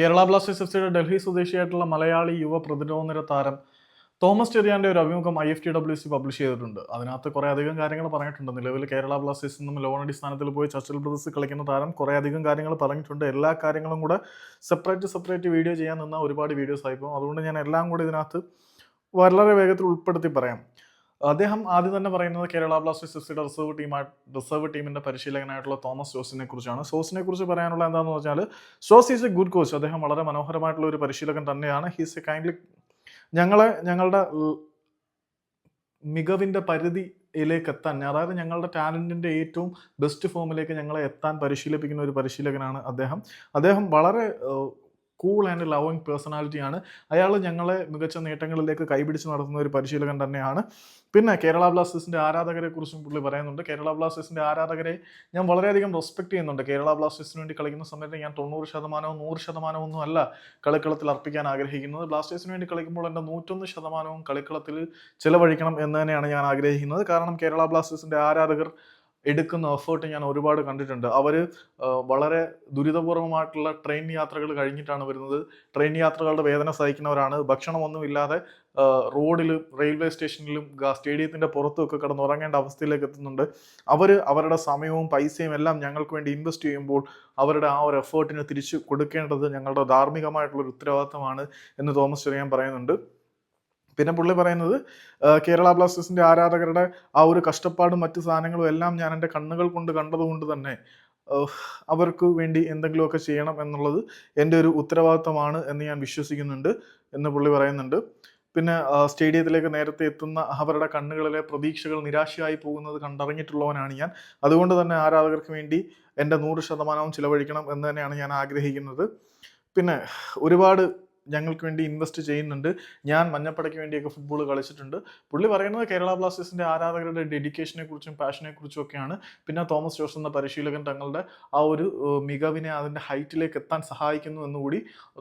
Kerala blasters F സിയുടെ ഡൽഹി സ്വദേശിയായിട്ടുള്ള മലയാളി യുവ പ്രതിരോധ നിര താരം തോമസ് ചെറിയാന്റെ ഒരു അഭിമുഖം I F T W C publish ചെയ്തിട്ടുണ്ട്. അതിനകത്ത് കുറേ അധികം കാര്യങ്ങൾ പറഞ്ഞിട്ടുണ്ട്. നിലവിൽ കേരള ബ്ലാസ്റ്റേഴ്സിൽ നിന്നും ലോൺ അടിസ്ഥാനത്തിൽ പോയി ചർച്ചിൽ ബ്രദേഴ്സ് കളിക്കുന്ന താരം കുറേ അധികം കാര്യങ്ങൾ പറഞ്ഞിട്ടുണ്ട്. എല്ലാ കാര്യങ്ങളും കൂടെ സെപ്പറേറ്റ് സെപ്പറേറ്റ് വീഡിയോ ചെയ്യാൻ നിന്ന ഒരുപാട് വീഡിയോസ് ആയിപ്പോൾ അതുകൊണ്ട് ഞാൻ എല്ലാം കൂടി ഇതിനകത്ത് വളരെ വേഗത്തിൽ ഉൾപ്പെടുത്തി പറയാം. അദ്ദേഹം ആദ്യം തന്നെ പറയുന്നത് കേരള ബ്ലാസ്റ്റേഴ്സ് എഫ് സിയുടെ റിസർവ് ടീമായി റിസർവ് ടീമിന്റെ പരിശീലകനായിട്ടുള്ള തോമസ് ജോസിനെ കുറിച്ചാണ്. സോസിനെ കുറിച്ച് പറയാനുള്ള എന്താണെന്ന് വെച്ചാൽ സോസ് ഈസ് എ ഗുഡ് കോച്ച് അദ്ദേഹം വളരെ മനോഹരമായിട്ടുള്ള ഒരു പരിശീലകൻ തന്നെയാണ്. ഹീസ് എ കൈൻഡ്ലി ഞങ്ങളെ ഞങ്ങളുടെ മികവിന്റെ പരിധിയിലേക്ക് എത്താൻ അതായത് ഞങ്ങളുടെ ടാലന്റിന്റെ ഏറ്റവും ബെസ്റ്റ് ഫോമിലേക്ക് ഞങ്ങളെ എത്താൻ പരിശീലിപ്പിക്കുന്ന ഒരു പരിശീലകനാണ് അദ്ദേഹം. അദ്ദേഹം വളരെ കൂൾ ആൻഡ് ലവിങ് പേഴ്സണാലിറ്റിയാണ് അയാൾ ഞങ്ങളെ മികച്ച നേട്ടങ്ങളിലേക്ക് കൈപിടിച്ച് നടത്തുന്ന ഒരു പരിശീലകൻ തന്നെയാണ്. പിന്നെ കേരള ബ്ലാസ്റ്റേഴ്സിന്റെ ആരാധകരെ കുറിച്ചും പുള്ളി പറയുന്നുണ്ട്. കേരള ബ്ലാസ്റ്റേഴ്സിന്റെ ആരാധകരെ ഞാൻ വളരെയധികം റെസ്പെക്ട് ചെയ്യുന്നുണ്ട്. കേരള ബ്ലാസ്റ്റേഴ്സിന് വേണ്ടി കളിക്കുന്ന സമയത്ത് ഞാൻ തൊണ്ണൂറ് ശതമാനവും നൂറ് ശതമാനവും ഒന്നും അല്ല കളിക്കളത്തിൽ അർപ്പിക്കാൻ ആഗ്രഹിക്കുന്നത്. ബ്ലാസ്റ്റേഴ്സിന് വേണ്ടി കളിക്കുമ്പോൾ എന്റെ നൂറ്റൊന്ന് ശതമാനവും കളിക്കളത്തിൽ ചിലവഴിക്കണം എന്ന് തന്നെയാണ് ഞാൻ ആഗ്രഹിക്കുന്നത്. കാരണം കേരള ബ്ലാസ്റ്റേഴ്സിന്റെ ആരാധകർ എടുക്കുന്ന എഫേർട്ട് ഞാൻ ഒരുപാട് കണ്ടിട്ടുണ്ട്. അവർ വളരെ ദുരിതപൂർവമായിട്ടുള്ള ട്രെയിൻ യാത്രകൾ കഴിഞ്ഞിട്ടാണ് വരുന്നത്. ട്രെയിൻ യാത്രകളുടെ വേദന സഹിക്കുന്നവരാണ്. ഭക്ഷണമൊന്നും ഇല്ലാതെ റോഡിലും റെയിൽവേ സ്റ്റേഷനിലും സ്റ്റേഡിയത്തിന്റെ പുറത്തുമൊക്കെ കിടന്ന് ഉറങ്ങേണ്ട അവസ്ഥയിലേക്ക് എത്തുന്നുണ്ട്. അവർ അവരുടെ സമയവും പൈസയും എല്ലാം ഞങ്ങൾക്ക് വേണ്ടി ഇൻവെസ്റ്റ് ചെയ്യുമ്പോൾ അവരുടെ ആ ഒരു എഫേർട്ടിന് തിരിച്ചു കൊടുക്കേണ്ടത് ഞങ്ങളുടെ ധാർമ്മികമായിട്ടുള്ള ഒരു ഉത്തരവാദിത്തമാണ് എന്ന് തോമസ് ചെറിയാൻ പറയുന്നുണ്ട്. പിന്നെ പുള്ളി പറയുന്നത് കേരള ബ്ലാസ്റ്റേഴ്സിന്റെ ആരാധകരുടെ ആ ഒരു കഷ്ടപ്പാടും മറ്റു സാധനങ്ങളും എല്ലാം ഞാൻ എന്റെ കണ്ണുകൾ കൊണ്ട് കണ്ടതുകൊണ്ട് തന്നെ അവർക്ക് വേണ്ടി എന്തെങ്കിലുമൊക്കെ ചെയ്യണം എന്നുള്ളത് എന്റെ ഒരു ഉത്തരവാദിത്തമാണ് എന്ന് ഞാൻ വിശ്വസിക്കുന്നുണ്ട് എന്ന് പുള്ളി പറയുന്നുണ്ട്. പിന്നെ സ്റ്റേഡിയത്തിലേക്ക് നേരത്തെ എത്തുന്ന അവരുടെ കണ്ണുകളിലെ പ്രതീക്ഷകൾ നിരാശയായി പോകുന്നത് കണ്ടറിഞ്ഞിട്ടുള്ളവനാണ് ഞാൻ. അതുകൊണ്ട് തന്നെ ആരാധകർക്ക് വേണ്ടി എന്റെ നൂറ് ശതമാനവും ചിലവഴിക്കണം എന്ന് തന്നെയാണ് ഞാൻ ആഗ്രഹിക്കുന്നത്. പിന്നെ ഒരുപാട് ഞങ്ങൾക്ക് വേണ്ടി ഇൻവെസ്റ്റ് ചെയ്യുന്നുണ്ട്. ഞാൻ മഞ്ഞപ്പടയ്ക്ക് വേണ്ടിയൊക്കെ ഫുട്ബോൾ കളിച്ചിട്ടുണ്ട്. പുള്ളി പറയുന്നത് കേരള ബ്ലാസ്റ്റേഴ്സിന്റെ ആരാധകരുടെ ഡെഡിക്കേഷനെ കുറിച്ചും പാഷനെ കുറിച്ചും ഒക്കെയാണ്. പിന്നെ തോമസ് ജോസ് എന്ന പരിശീലകൻ തങ്ങളുടെ ആ ഒരു മികവിനെ അതിന്റെ ഹൈറ്റിലേക്ക് എത്താൻ സഹായിക്കുന്നു എന്നുകൂടി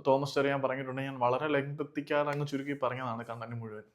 തോമസ് ചെറിയാൻ പറഞ്ഞിട്ടുണ്ട്. ഞാൻ വളരെ ലെങ്ത് എത്തിക്കാതെ അങ്ങ് ചുരുക്കി പറഞ്ഞതാണ് കണ്ടന്റ് മുഴുവൻ.